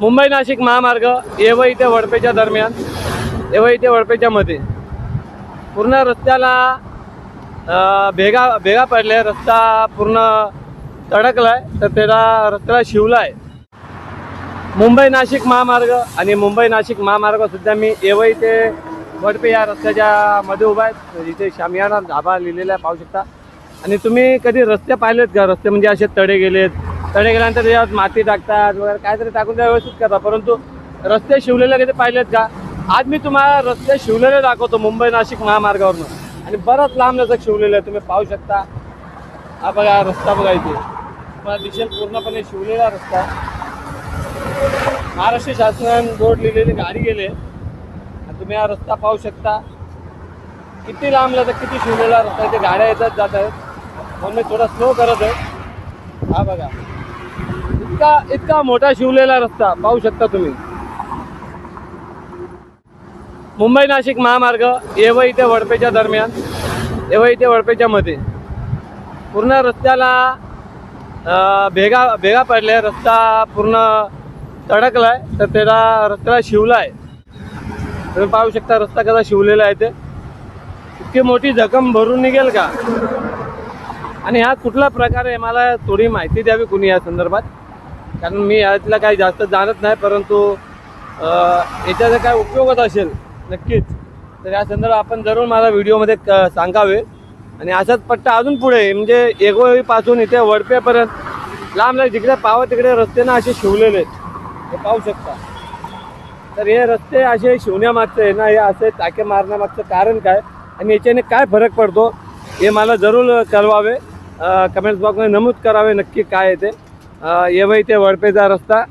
मुंबई नाशिक महामार्ग येवई ते वडपेच्या दरम्यान येवई ते वडपेच्या मध्ये. पूर्ण रस्त्याला भेगा भेगा पडले रस्ता पूर्ण तडकला आहे तर त्याला रस्त्याला आहे. मुंबई नाशिक महामार्ग आणि मुंबई नाशिक महामार्ग सध्या मी येवई ते वडपे या रस्त्याच्या मध्ये उभा आहे. इथे शामियाना धाबा लिहिलेला आहे पाहू शकता. आणि तुम्ही कधी रस्ते पाहिलेत का? रस्ते म्हणजे असे तडे गेलेत तडे गेल्यानंतर त्याच्यावर माती टाकतात वगैरे काहीतरी टाकून त्या व्यवस्थित करतात. परंतु रस्ते शिवलेले कधी पाहिलेत का? आज मी तुम्हाला रस्ते शिवलेले दाखवतो मुंबई नाशिक महामार्गावरनं. आणि बरंच लांब लचक शिवलेलं आहे तुम्ही पाहू शकता. हा बघा रस्ता बघा इथे. तुम्हाला दिसेल पूर्णपणे शिवलेला रस्ता. महाराष्ट्र शासन बोर्ड लिहिलेली गाडी गेले. आणि तुम्ही हा रस्ता पाहू शकता. किती लांब तर किती शिवलेला रस्ता आहे. इथे गाड्या येतात जात आहेत. म्हणून मी थोडा स्लो करत आहे. हा बघा. इतका इतका मोठा शिवलेला रस्ता पाहू शकता तुम्ही. मुंबई नाशिक महामार्ग येवई ते वडपेच्या दरम्यान येवई ते वडपेच्या मध्ये. पूर्ण रस्त्याला भेगा भेगा पडले रस्ता पूर्ण तडकलाय तर त्याला रस्त्याला शिवलाय. तुम्ही पाहू शकता रस्ता कसा शिवलेला आहे ते. इतकी मोठी जखम भरून निघेल का? आणि हा कुठला प्रकारे मला थोडी माहिती द्यावी कुणी या संदर्भात? कारण मी यातला काही जास्त जाणत नाही परंतु याच्याचा याचा जर काय उपयोगच असेल नक्कीच. तर या संदर्भात आपण जरूर मला व्हिडिओमध्ये क- सांगावे. आणि असाच पट्टा अजून पुढे म्हणजे एगोईपासून इथे वडपेपर्यंत लांब लांब जिकडे पावं तिकडे रस्ते ना असे शिवलेले आहेत. हे पाहू शकता. तर हे रस्ते असे शिवण्यामागचं आहे ना हे असे टाके मारण्यामागचं कारण काय? आणि याच्याने काय फरक पडतो? हे मला जरूर कळवावे. कमेंट्स बॉक्समध्ये नमूद करावे नक्की काय आहे ते. येवई ते वडपेचा रस्ता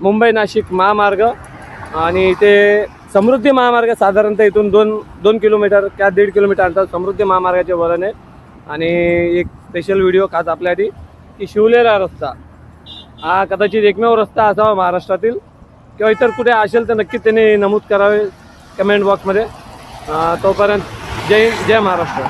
मुंबई नाशिक महामार्ग आणि इथे समृद्धी महामार्ग साधारणतः इथून दोन दोन किलोमीटर किंवा दीड किलोमीटर अंतर समृद्धी महामार्गाचे वळण आहे. आणि एक स्पेशल व्हिडिओ खास आपल्यासाठी की शिवलेला रस्ता. हा कदाचित एकमेव रस्ता असावा महाराष्ट्रातील किंवा इतर कुठे असेल तर नक्कीच त्यांनी नमूद करावे कमेंट बॉक्समध्ये तोपर्यंत जय जय महाराष्ट्र.